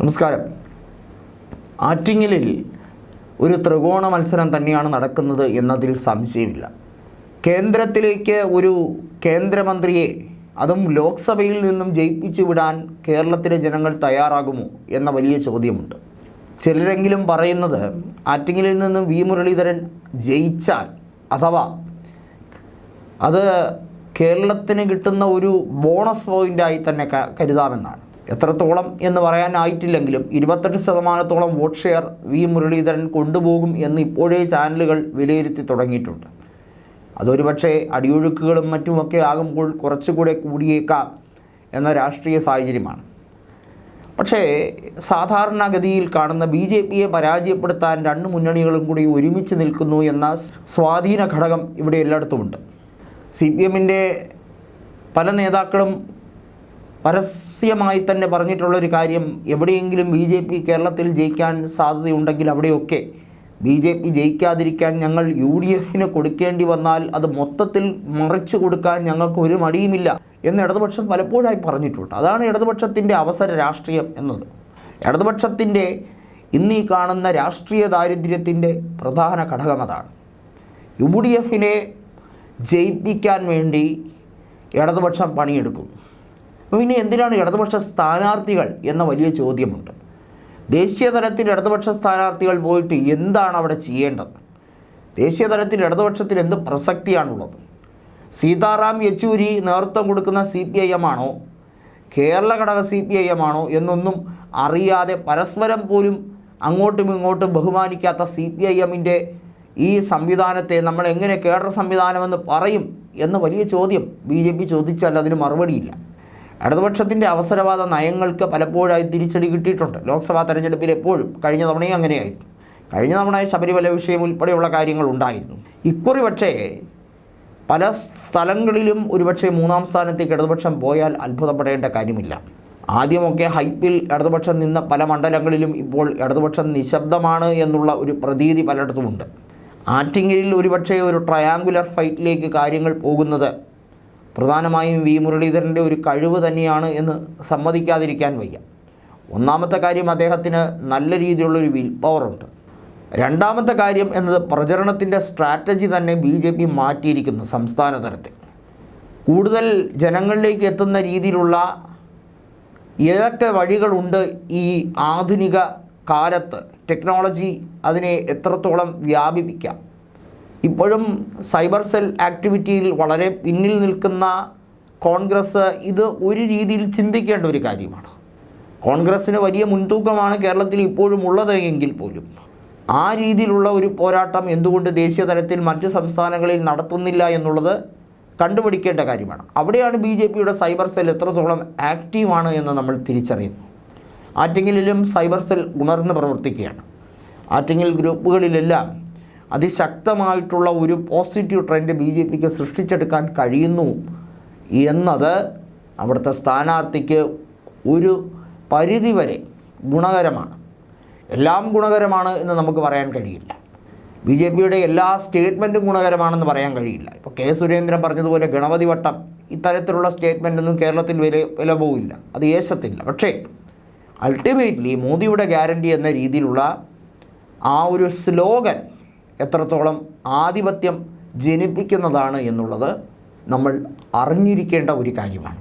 നമസ്കാരം. ആറ്റിങ്ങലിൽ ഒരു ത്രികോണ മത്സരം തന്നെയാണ് നടക്കുന്നത് എന്നതിൽ സംശയമില്ല. കേന്ദ്രത്തിലേക്ക് ഒരു കേന്ദ്രമന്ത്രിയെ അതും ലോക്സഭയിൽ നിന്നും ജയിപ്പിച്ചു വിടാൻ കേരളത്തിലെ ജനങ്ങൾ തയ്യാറാകുമോ എന്ന വലിയ ചോദ്യമുണ്ട്. ചിലരെങ്കിലും പറയുന്നത് ആറ്റിങ്ങലിൽ നിന്നും വി. മുരളീധരൻ ജയിച്ചാൽ അഥവാ അത് കേരളത്തിന് കിട്ടുന്ന ഒരു ബോണസ് പോയിന്റായി തന്നെ കരുതാമെന്നാണ്. എത്രത്തോളം എന്ന് പറയാനായിട്ടില്ലെങ്കിലും ഇരുപത്തെട്ട് ശതമാനത്തോളം വോട്ട് ഷെയർ വി മുരളീധരൻ കൊണ്ടുപോകും എന്ന് ഇപ്പോഴേ ചാനലുകൾ വിലയിരുത്തി തുടങ്ങിയിട്ടുണ്ട്. അതൊരു പക്ഷേ അടിയൊഴുക്കുകളും മറ്റുമൊക്കെ ആകുമ്പോൾ കുറച്ചുകൂടെ കൂടിയേക്കാം എന്ന രാഷ്ട്രീയ സാഹചര്യമാണ്. പക്ഷേ സാധാരണഗതിയിൽ കാണുന്ന ബി ജെ പിയെ പരാജയപ്പെടുത്താൻ രണ്ട് മുന്നണികളും കൂടി ഒരുമിച്ച് നിൽക്കുന്നു എന്ന സ്വാധീന ഘടകം ഇവിടെ എല്ലായിടത്തുമുണ്ട്. സി പി എമ്മിന്റെ പല നേതാക്കളും പരസ്യമായി തന്നെ പറഞ്ഞിട്ടുള്ളൊരു കാര്യം എവിടെയെങ്കിലും ബി ജെ പി കേരളത്തിൽ ജയിക്കാൻ സാധ്യതയുണ്ടെങ്കിൽ അവിടെയൊക്കെ ബി ജെ പി ജയിക്കാതിരിക്കാൻ ഞങ്ങൾ യു ഡി എഫിന് കൊടുക്കേണ്ടി വന്നാൽ അത് മൊത്തത്തിൽ മറിച്ചു കൊടുക്കാൻ ഞങ്ങൾക്ക് ഒരു മടിയുമില്ല എന്ന് ഇടതുപക്ഷം പലപ്പോഴായി പറഞ്ഞിട്ടുണ്ട്. അതാണ് ഇടതുപക്ഷത്തിന്റെ അവസര രാഷ്ട്രീയം എന്നത്. ഇടതുപക്ഷത്തിന്റെ ഇന്ന് കാണുന്ന രാഷ്ട്രീയ ദാരിദ്ര്യത്തിന്റെ പ്രധാന ഘടകം അതാണ്. യു ഡി എഫിനെ ജയിപ്പിക്കാൻ വേണ്ടി ഇടതുപക്ഷം പണിയെടുക്കുന്നു. ഇനി എന്തിനാണ് ഇടതുപക്ഷ സ്ഥാനാർത്ഥികൾ എന്ന വലിയ ചോദ്യമുണ്ട്. ദേശീയ തലത്തിൽ ഇടതുപക്ഷ സ്ഥാനാർത്ഥികൾ പോയിട്ട് എന്താണ് അവിടെ ചെയ്യേണ്ടത്? ദേശീയ തലത്തിൽ ഇടതുപക്ഷത്തിൽ എന്ത് പ്രസക്തിയാണുള്ളത്? സീതാറാം യെച്ചൂരി നേതൃത്വം കൊടുക്കുന്ന സി പി ഐ എം ആണോ? കേരള ഘടക സി പി ഐ എം ആണോ? എന്നൊന്നും അറിയാതെ പരസ്പരം പോലും അങ്ങോട്ടും ഇങ്ങോട്ടും ബഹുമാനിക്കാത്ത സി പി ഐ എമ്മിന്റെ ഈ സംവിധാനത്തെ നമ്മൾ എങ്ങനെ കേഡർ സംവിധാനമെന്ന് പറയും എന്ന വലിയ ചോദ്യം ബി ജെ പി ചോദിച്ചാൽ അതിന് മറുപടിയില്ല. ഇടതുപക്ഷത്തിന്റെ അവസരവാദ നയങ്ങൾക്ക് പലപ്പോഴായി തിരിച്ചടി കിട്ടിയിട്ടുണ്ട്. ലോക്സഭാ തെരഞ്ഞെടുപ്പിൽ എപ്പോഴും കഴിഞ്ഞ തവണയും അങ്ങനെയായിരുന്നു. കഴിഞ്ഞ തവണ ശബരിമല വിഷയം ഉൾപ്പെടെയുള്ള കാര്യങ്ങൾ ഉണ്ടായിരുന്നു. ഇക്കുറി പക്ഷേ പല സ്ഥലങ്ങളിലും ഒരുപക്ഷെ മൂന്നാം സ്ഥാനത്തേക്ക് ഇടതുപക്ഷം പോയാൽ അത്ഭുതപ്പെടേണ്ട കാര്യമില്ല. ആദ്യമൊക്കെ ഹൈപ്പിൽ ഇടതുപക്ഷം നിന്ന പല മണ്ഡലങ്ങളിലും ഇപ്പോൾ ഇടതുപക്ഷം നിശബ്ദമാണ് എന്നുള്ള ഒരു പ്രതീതി പലയിടത്തുമുണ്ട്. ആറ്റിങ്ങലിൽ ഒരുപക്ഷെ ഒരു ട്രയാങ്കുലർ ഫൈറ്റിലേക്ക് കാര്യങ്ങൾ പോകുന്നത് പ്രധാനമായും വി മുരളീധരന്റെ ഒരു കഴിവ് തന്നെയാണ് എന്ന് സമ്മതിക്കാതിരിക്കാൻ വയ്യ. ഒന്നാമത്തെ കാര്യം അദ്ദേഹത്തിന് നല്ല രീതിയിലുള്ളൊരു വിൽ പവറുണ്ട്. രണ്ടാമത്തെ കാര്യം എന്നത് പ്രചരണത്തിന്റെ സ്ട്രാറ്റജി തന്നെ ബി ജെ പി മാറ്റിയിരിക്കുന്നു സംസ്ഥാന തലത്തിൽ. കൂടുതൽ ജനങ്ങളിലേക്ക് എത്തുന്ന രീതിയിലുള്ള ഏതൊക്കെ വഴികളുണ്ട് ഈ ആധുനിക കാലത്ത്? ടെക്നോളജി അതിനെ എത്രത്തോളം വ്യാപിപ്പിക്കാം? ഇപ്പോഴും സൈബർ സെൽ ആക്ടിവിറ്റിയിൽ വളരെ പിന്നിൽ നിൽക്കുന്ന കോൺഗ്രസ് ഇത് ഒരു രീതിയിൽ ചിന്തിക്കേണ്ട ഒരു കാര്യമാണ്. കോൺഗ്രസ്സിന് വലിയ മുൻതൂക്കമാണ് കേരളത്തിൽ ഇപ്പോഴും ഉള്ളത് എങ്കിൽ പോലും. ആ രീതിയിലുള്ള ഒരു പോരാട്ടം എന്തുകൊണ്ട് ദേശീയ തലത്തിൽ മറ്റ് സംസ്ഥാനങ്ങളിൽ നടത്തുന്നില്ല എന്നുള്ളത് കണ്ടുപിടിക്കേണ്ട കാര്യമാണ്. അവിടെയാണ് ബി ജെ പിയുടെ സൈബർ സെൽ എത്രത്തോളം ആക്റ്റീവാണ് എന്ന് നമ്മൾ തിരിച്ചറിയുന്നു. ആറ്റിങ്ങലിലും സൈബർ സെൽ ഉണർന്ന് പ്രവർത്തിക്കുകയാണ്. ആറ്റിങ്ങൽ ഗ്രൂപ്പുകളിലെല്ലാം അതിശക്തമായിട്ടുള്ള ഒരു പോസിറ്റീവ് ട്രെൻഡ് ബി ജെ പിക്ക് സൃഷ്ടിച്ചെടുക്കാൻ കഴിയുന്നു എന്നത് അവിടുത്തെ സ്ഥാനാർത്ഥിക്ക് ഒരു പരിധിവരെ ഗുണകരമാണ്. എല്ലാം ഗുണകരമാണ് എന്ന് നമുക്ക് പറയാൻ കഴിയില്ല. ബി ജെ പിയുടെ എല്ലാ സ്റ്റേറ്റ്മെന്റും ഗുണകരമാണെന്ന് പറയാൻ കഴിയില്ല. ഇപ്പോൾ കെ സുരേന്ദ്രൻ പറഞ്ഞതുപോലെ ഗണപതി വട്ടം ഇത്തരത്തിലുള്ള സ്റ്റേറ്റ്മെന്റൊന്നും കേരളത്തിൽ വില വില പോവില്ല. അത് യേശത്തില്ല. പക്ഷേ അൾട്ടിമേറ്റ്ലി മോദിയുടെ ഗ്യാരണ്ടി എന്ന രീതിയിലുള്ള ആ ഒരു സ്ലോഗൻ എത്രത്തോളം ആധിപത്യം ജനിപ്പിക്കുന്നതാണ് എന്നുള്ളത് നമ്മൾ അറിഞ്ഞിരിക്കേണ്ട ഒരു കാര്യമാണ്.